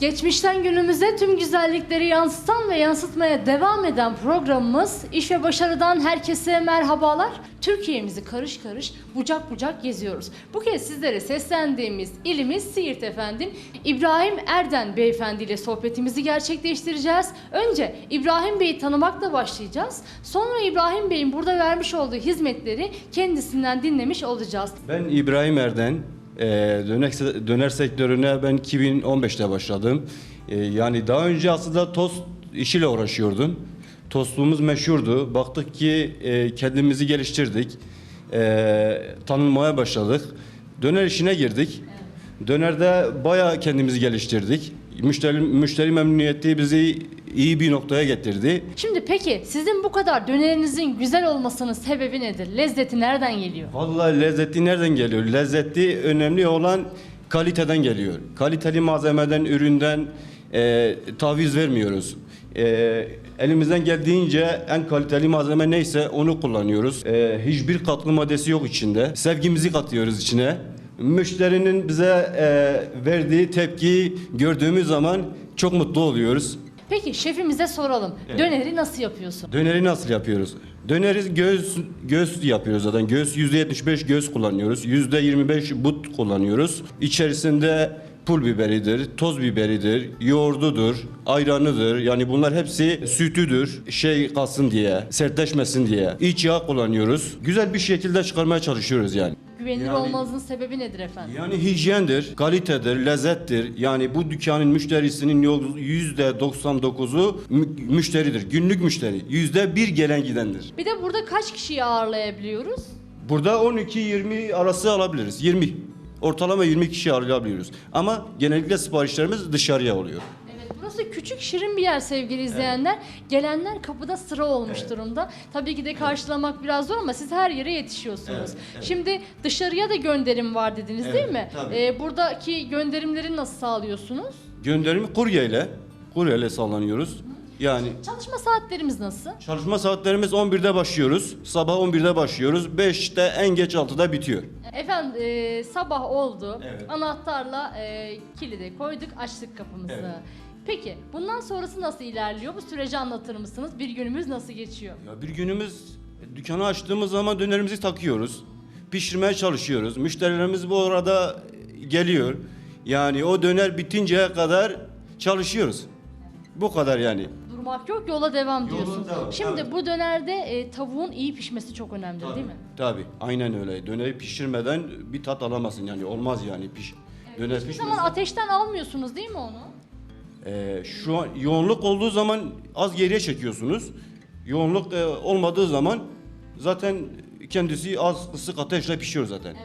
Geçmişten günümüze tüm güzellikleri yansıtan ve yansıtmaya devam eden programımız İş ve Başarı'dan herkese merhabalar. Türkiye'mizi karış karış bucak bucak geziyoruz. Bu kez sizlere seslendiğimiz ilimiz Siirt efendim. İbrahim Erden beyefendi ile sohbetimizi gerçekleştireceğiz. Önce İbrahim Bey'i tanımakla başlayacağız. Sonra İbrahim Bey'in burada vermiş olduğu hizmetleri kendisinden dinlemiş olacağız. Ben İbrahim Erden. Ee, döner, döner sektörüne ben 2015'te başladım. Ee, yani daha önce aslında tost işiyle uğraşıyordum. Tostluğumuz meşhurdu. Baktık ki e, kendimizi geliştirdik. Ee, tanınmaya başladık. Döner işine girdik. Dönerde bayağı kendimizi geliştirdik. Müşteri, müşteri memnuniyeti bizi iyi bir noktaya getirdi. Şimdi peki sizin bu kadar dönerinizin güzel olmasının sebebi nedir? Lezzeti nereden geliyor? Vallahi lezzeti nereden geliyor? Lezzeti önemli olan kaliteden geliyor. Kaliteli malzemeden, üründen e, taviz vermiyoruz. E, elimizden geldiğince en kaliteli malzeme neyse onu kullanıyoruz. E, hiçbir katkı maddesi yok içinde. Sevgimizi katıyoruz içine. Müşterinin bize e, verdiği tepkiyi gördüğümüz zaman çok mutlu oluyoruz. Peki şefimize soralım. Döneri nasıl yapıyorsun? Döneri nasıl yapıyoruz? Döneri göğüs göğüs yapıyoruz zaten. Göğüs %75 göğüs kullanıyoruz. %25 but kullanıyoruz. İçerisinde pul biberidir, toz biberidir, yoğurdudur, ayranıdır. Yani bunlar hepsi sütüdür. Şey kalsın diye, sertleşmesin diye. İç yağ kullanıyoruz. Güzel bir şekilde çıkarmaya çalışıyoruz yani. Güvenilir Yani- olmanızın sebebi nedir efendim? Yani hijyendir, kalitedir, lezzettir. Yani bu dükkanın müşterisinin yüzde 99'u mü- müşteridir. Günlük müşteri. Yüzde bir gelen gidendir. Bir de burada kaç kişiyi ağırlayabiliyoruz? Burada 12-20 arası alabiliriz. 20. Ortalama 20 kişi ağırlayabiliyoruz. Ama genellikle siparişlerimiz dışarıya oluyor. Evet, burası küçük şirin bir yer sevgili izleyenler. Gelenler kapıda sıra olmuş durumda. Tabii ki de karşılamak biraz zor ama siz her yere yetişiyorsunuz. Şimdi dışarıya da gönderim var dediniz değil Evet, mi? tabii. Ee, buradaki gönderimleri nasıl sağlıyorsunuz? Gönderimi kuryeyle, kuryeyle sağlanıyoruz. Yani Çalışma saatlerimiz nasıl? çalışma saatlerimiz 11'de başlıyoruz. Sabah 11'de başlıyoruz. 5'te en geç 6'da bitiyor. Efendim e, sabah oldu. Evet. Anahtarla e, kilidi koyduk, açtık kapımızı. Evet. Peki bundan sonrası nasıl ilerliyor? Bu süreci anlatır mısınız? Bir günümüz nasıl geçiyor? Ya bir günümüz dükkanı açtığımız zaman dönerimizi takıyoruz. Pişirmeye çalışıyoruz. Müşterilerimiz bu arada geliyor. Yani o döner bitinceye kadar çalışıyoruz. Bu kadar yani. Durmak yok, yola devam Yola diyorsun. devam, Şimdi evet. bu dönerde e, tavuğun iyi pişmesi çok önemli değil mi? Tabii. Aynen öyle. Döneri pişirmeden bir tat alamazsın yani. Olmaz yani piş. Döner Hiçbir pişmesi. zaman ateşten almıyorsunuz değil mi onu? Ee, şu an yoğunluk olduğu zaman az geriye çekiyorsunuz. Yoğunluk e, olmadığı zaman zaten kendisi az kısık ateşle pişiyor zaten.